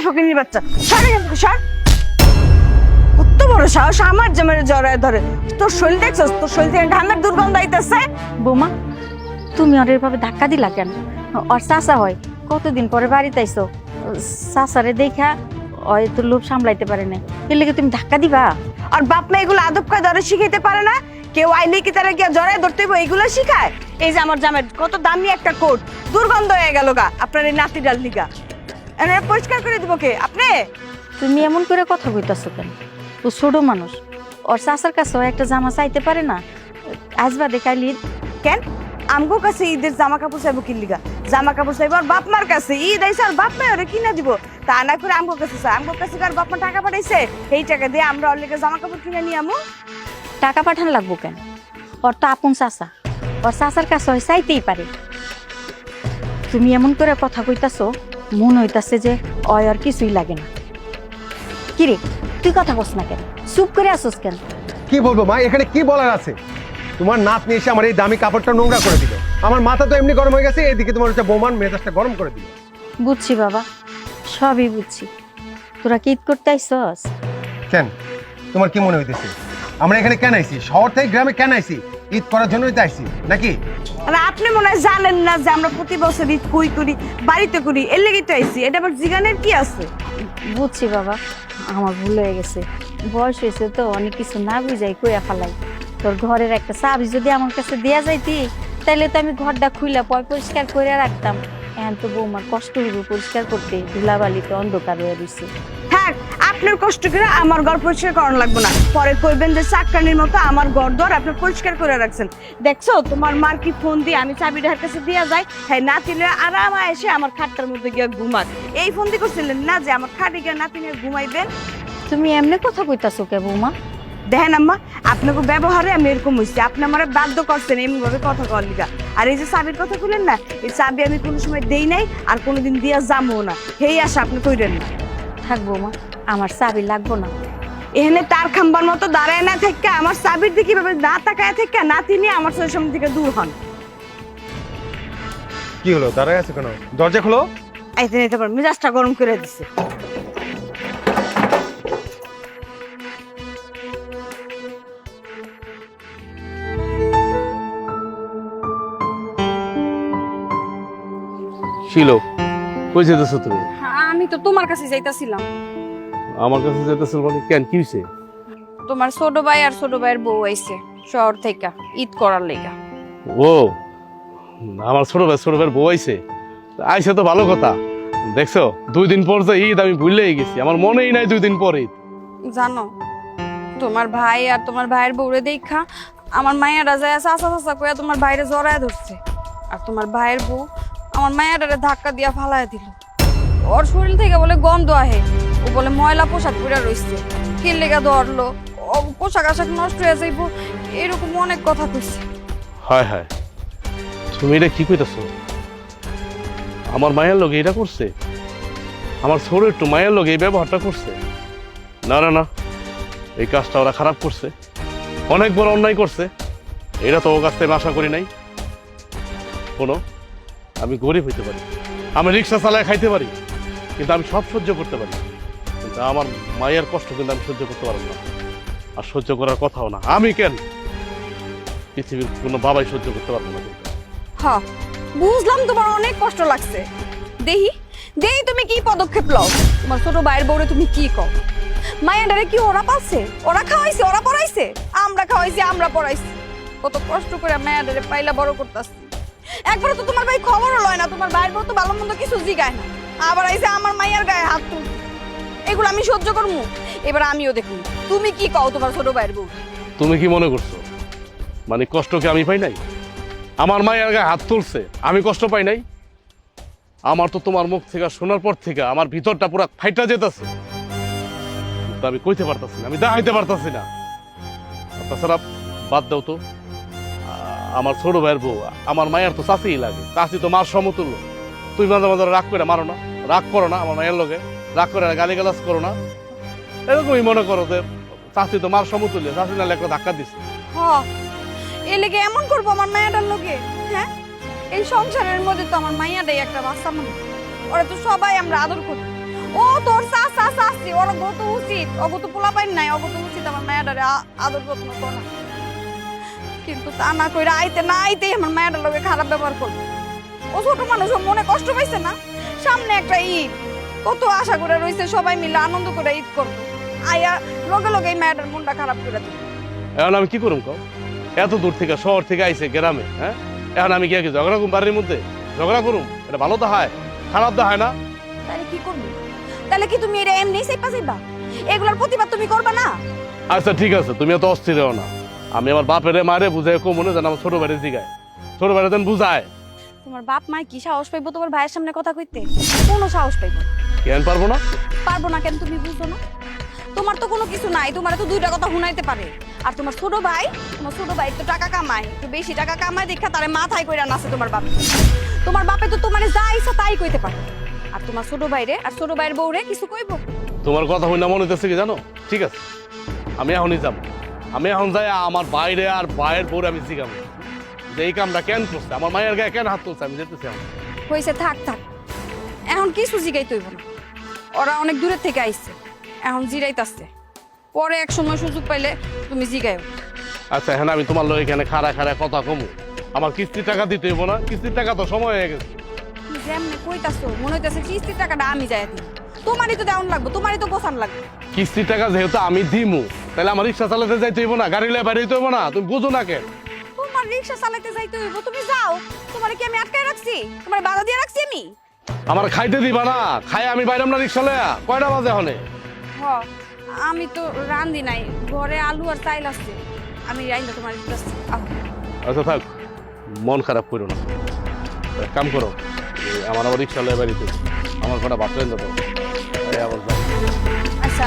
এই বাচ্চা। সর এখান থেকে সর। কত বড় সাহস আমার জামারে জড়ায় ধরে। তোর শরীর দেখছস? তোর শরীর থেকে ঠান্ডার দুর্গন্ধ আইতেছে। বৌমা তুমি ওর এভাবে ধাক্কা দিলা কেন? ওর হয় কতদিন পরে বাড়িতে আইসো? দেখা ওই তো লোভ সামলাইতে পারে না এর লেগে তুমি ধাক্কা দিবা? আর বাপ মা এগুলো আদব কায় ধরে শিখাইতে পারে না? কেউ আইলে কি তারা গিয়া জড়ায় ধরতে হইব এগুলো শিখায়? এই যে আমার জামের কত দামি একটা কোট। দুর্গন্ধ হয়ে গেল গা আপনার এই নাতি ডাল লিগা। এনে পরিষ্কার করে দিব কে? আপনি? তুমি এমন করে কথা কইতাছো কেন? ও ছোট মানুষ। ওর চাচার কাছে ও একটা জামা চাইতে পারে না। আসবা দেখাইলি কেন? আমগো কাছে ঈদের জামা কাপড় চাইব কি লিগা জামা কাপড় চাইব আর বাপ মার কাছে। ঈদ আইসে আর বাপ মা ওরে কিনা দিব। তা না করে আমগো কাছে চাই আমগো কাছে আর বাপ মা টাকা পাঠাইছে? এই টাকা দিয়ে আমরা ওর লেগে জামা কাপড় কিনে নিয়ে আমু। টাকা পাঠান লাগবো কেন? ওর তো আপন চাচা। ওর চাচার কাছে চাইতেই পারে। তুমি এমন করে কথা কইতাছো মন হইতাছে যে অয় আর কিছুই লাগে না। কিরে তুই কথা কস না কেন? চুপ করে আসোস কেন? কি বলব মা এখানে কি বলার আছে? তোমার নাত নিয়ে এসে আমার এই দামি কাপড়টা নোংরা করে দিল। আমার মাথা তো এমনি গরম হয়ে গেছে এদিকে তোমার হচ্ছে বোমান মেজাজটা গরম করে দিল। বুঝছি বাবা সবই বুঝছি। তোরা কি ঈদ করতে আইসস কেন? তোমার কি মনে হইতেছে? আমরা এখানে কেন আইছি? শহর থেকে গ্রামে কেন আইছি? ঈদ করার জন্যই তো আইছি নাকি? আর আপনি মনে হয় জানেন না যে আমরা প্রতি বছর ঈদ কই করি বাড়িতে করি এর লেগে তো আইছি। এটা আবার জিগানের কি আছে? বুঝছি বাবা আমার ভুল হয়ে গেছে। বয়স হয়েছে তো অনেক কিছু না বুঝাই কইয়া ফালাই। তোর ঘরের একটা চাবি যদি আমার কাছে দেয়া যাইতি তাইলে তো আমি ঘরটা খুইলা পয় পরিষ্কার করে রাখতাম। এখন তো বৌমার কষ্ট হইব পরিষ্কার করতে ধুলাবালিতে অন্ধকার হয়ে থাক আপনার কষ্ট করে আমার ঘর পরিষ্কার করানো লাগবে না। পরে কইবেন যে চাকরানির মতো আমার ঘর দর আপনি পরিষ্কার করে রাখছেন। দেখছ তোমার মার কি ফোন দিয়ে আমি চাবিটা হার কাছে দিয়া যাই হ্যাঁ নাতিলে আরাম এসে আমার খাটটার মধ্যে গিয়ে ঘুমাক এই ফোন দিয়ে করছিলেন না যে আমার খাটে গিয়ে নাতি নিয়ে ঘুমাইবেন? তুমি এমনি কথা কইতাছো কে বৌমা? দেখেন আম্মা আপনাকে ব্যবহারে আমি এরকম হয়েছি আপনি আমার বাধ্য করছেন এমন ভাবে কথা কর লিগা। আর এই যে চাবির কথা বললেন না এই চাবি আমি কোনো সময় দেই নাই আর কোনোদিন দিয়া যাব না। সেই আশা আপনি কইরেন না। থাক বৌমা। আমার চাবি লাগবো না। এখানে তার খাম্বার মতো দাঁড়ায় না থেকে আমার চাবির দিকে ভাবে না তাকায় থেকে না তিনি আমার সামনে থেকে দূর হন। কি হলো? দাঁড়ায় আছে কেন? দরজা খোলো। আইতে নিতে পার মেজাজটা গরম করে দিছে। ছিল কই যেতেছো তুমি? আমি তো তোমার কাছে যাইতাছিলাম। আমার কাছে যেতেছো মানে কেন কি হইছে? তোমার ছোট ভাই আর ছোট ভাইয়ের বউ আইছে শহর থেকে ঈদ করার লেগা। ও আমার ছোট ভাই ছোট ভাইয়ের বউ আইছে। আইসে তো ভালো কথা। দেখছ দুই দিন পর যে ঈদ আমি ভুললেই গেছি। আমার মনেই নাই দুই দিন পর ঈদ। জানো তোমার ভাই আর তোমার ভাইয়ের বউরে দেখা আমার মায়েরা যায় চাচা চাচা কইয়া তোমার ভাইরে জড়ায় ধরছে। আর তোমার ভাইয়ের বউ আমার মায়েরারে ধাক্কা দিয়া ফালায় দিল। ওর শরীর থেকে বলে গন্ধ আহে। ও বলে, ময়লা পোশাক পরে রইছে। কে লেগা ধরলো পোশাক আশাক নষ্ট হয়ে যাইব। এরকম অনেক কথা কইছে। হায় হায়, তুমি এটা কি কইতাছো? আমার মায়ের লোক এটা করছে? আমার ছোট একটু মায়ের লোক এই ব্যবহারটা করছে। না না না, এই কাজটা ওরা খারাপ করছে। অনেক বড় অন্যায় করছে। এটা তো ও কাছ থেকে আশা করি নাই। কোনো আমি গরিব হইতে পারি। আমি রিক্সা চালায় খাইতে পারি। কিন্তু আমি সব সহ্য করতে পারি কিন্তু আমার মায়ের কষ্ট কিন্তু আমি সহ্য করতে পারব না। আর সহ্য করার কথাও না। আমি কেন? পৃথিবীর কোনো বাবাই সহ্য করতে পারব না। হ্যাঁ বুঝলাম তোমার অনেক কষ্ট লাগছে। দেহি দেহি, তুমি কি পদক্ষেপ লও? তোমার ছোট ভাইয়ের বউরে তুমি কি কও? মায়াডারে কি ওরা পাচ্ছে ওরা খাওয়াইছে, ওরা পড়াইছে? আমরা খাওয়াইছি, আমরা পড়াইছি। কত কষ্ট করে মায়াডারে পাইলা বড় করতেছি। একবার তো তোমার ভাই খবরও লয় না, তোমার ভাইয়ের বউ তো ভালো মন্দ কিছু জিগায় না। আবার আইসে আমার মাইয়ার গায়ে হাত তুল। এগুলো আমি সহ্য করব। এবার আমিও দেখুন, তুমি কি কও তোমার ছোট ভাইয়ের বউ? তুমি কি মনে করছ? মানে কষ্ট কি আমি পাই নাই? আমার মায়ের গায়ে হাত তুলছে, আমি কষ্ট পাই নাই? আমার তো তোমার মুখ থেকে, শোনার পর থেকে আমার ভিতরটা পুরো ফাইটা যেতেছে। আমি কইতে পারতাছি না, আমি দেখাইতে পারতাছি না। তাছাড়া বাদ দাও তো আমার ছোট ভাইয়ের বউ, আমার মায়ের তো চাষিই লাগে। চাষি তো মার সমতুল্য। তুই মাঝে মাঝে রাগ করে মারো না। রাগ করো না আমার মায়ের লোকে রাগ করে গালি গালাজ করো না। এরকমই মনে করো যে চাষি তো মার সমতুল্য চাষি নাহলে একটা ধাক্কা দিচ্ছে হ, এ লেগে এমন করব আমার মায়াটার লোকে হ্যাঁ? এই সংসারের মধ্যে তো আমার মাইয়াটাই একটা বাচ্চা মানুষ ওরা তো সবাই আমরা আদর করি। ও তো ওরা গত উচিত। অগত পোলা পাইন নাই অগত উচিত আমার মায়াডারে আ- আদর যত্ন করা। কিন্তু তা না কইরা আইতে না আইতেই আমার মায়াডার লগে খারাপ ব্যবহার করবে। ও ছোট মানুষ মনে কষ্ট পাইছে না? সামনে একটা ঈদ। কত আশা করে রইছে সবাই মিলে আনন্দ করে ঈদ করব। আয়া লগে লগে এই মায়াডার মনটা খারাপ করে দিল। এখন আমি কি করুম কও? এত দূর থেকে শহর থেকে আইছে গ্রামে হ্যাঁ? এখন আমি কি ঝগড়া করুম বাড়ির মধ্যে? ঝগড়া করুম? এটা ভালো তো হয় খারাপ তো হয় না। তাহলে কি করবি? তাহলে কি তুমি এটা এমনি সেপা সেপা এগুলোর প্রতিবাদ তুমি করবে না? আচ্ছা ঠিক আছে তুমি এত অস্থির হও না। আমি আমার বাপেরে মারে বুঝাই কো মনে জান আমার ছোট ভাইরে জিগায়। ছোট ভাইরে যেন বুঝায়। তোমার বাপ মায় কি সাহস পাইবো তোমার ভাইয়ের সামনে কথা কইতে? কোনো সাহস পাইবো। কেন পারব না? পারব না কেন তুমি বুঝো না? তোমার তো কোনো কিছু নাই তোমার তো দুইটা কথা শুনাইতে পারে। আর তোমার ছোট ভাই তোমার ছোট ভাই তো টাকা কামায় একটু বেশি টাকা কামায় দেখা তারে মাথায় কইরা নাচে তোমার বাপ। তোমার বাপে তো তোমার যা ইচ্ছা তাই কইতে পারে। আর তোমার ছোট ভাইরে আর ছোট ভাইয়ের বউরে কিছু কইবো? তোমার কথা হই না মনে হইতেছে কি জানো? ঠিক আছে আমি এখনই যাব। আমি এখন যাই আমার বাইরে আর বাইরের বউরে আমি জিগাম যে এই কামটা কেন করছে? আমার মায়ের গায়ে কেন হাত তুলছে? আমি যেতেছি। হয়েছে থাক থাক। এখন কিছু জিগাই তৈব না। ওরা অনেক দূরের থেকে আইছে। এখন জিরাইতাছে পরে এক সময় সুযোগ পাইলে তুমি জিগাইও। আচ্ছা হ্যাঁ আমি তোমার লোক এখানে খাড়া খাড়া কথা কমু। আমার কিস্তির টাকা দিতে হইব না। কিস্তির টাকা তো সময় হয়ে গেছে। যেমনি কইতাছো মনে হইতাছে কিস্তির টাকাটা আমি যাই তোমারই তো দেওয়ান লাগবে তোমারই তো গোছান লাগবে। কিস্তির টাকা যেহেতু আমি দিমু তাহলে আমার রিক্সা চালাতে যাইতে হইব না গাড়ি লয়ে বাড়ি হইব না। তুমি বুঝো না কেন? তোমার রিক্সা চালাতে যাইতে হইব তুমি যাও। তোমার কি আমি আটকায় রাখছি? তোমার বাধা দিয়ে রাখছি আমি? আমার খাইতে দিবা না। খাই আমি বাইরাম না রিক্সা লয়া কয়টা বাজে হনে? হ আমি তো রান্ধি নাই ঘরে আলু আর চাইল আছে। আমি রাইন্দা তোমার আচ্ছা থাক। মন খারাপ করো না। কাম করো আমার আবার রিক্সা লয়ে বাড়িতে আমার কটা বাচ্চা আবার আচ্ছা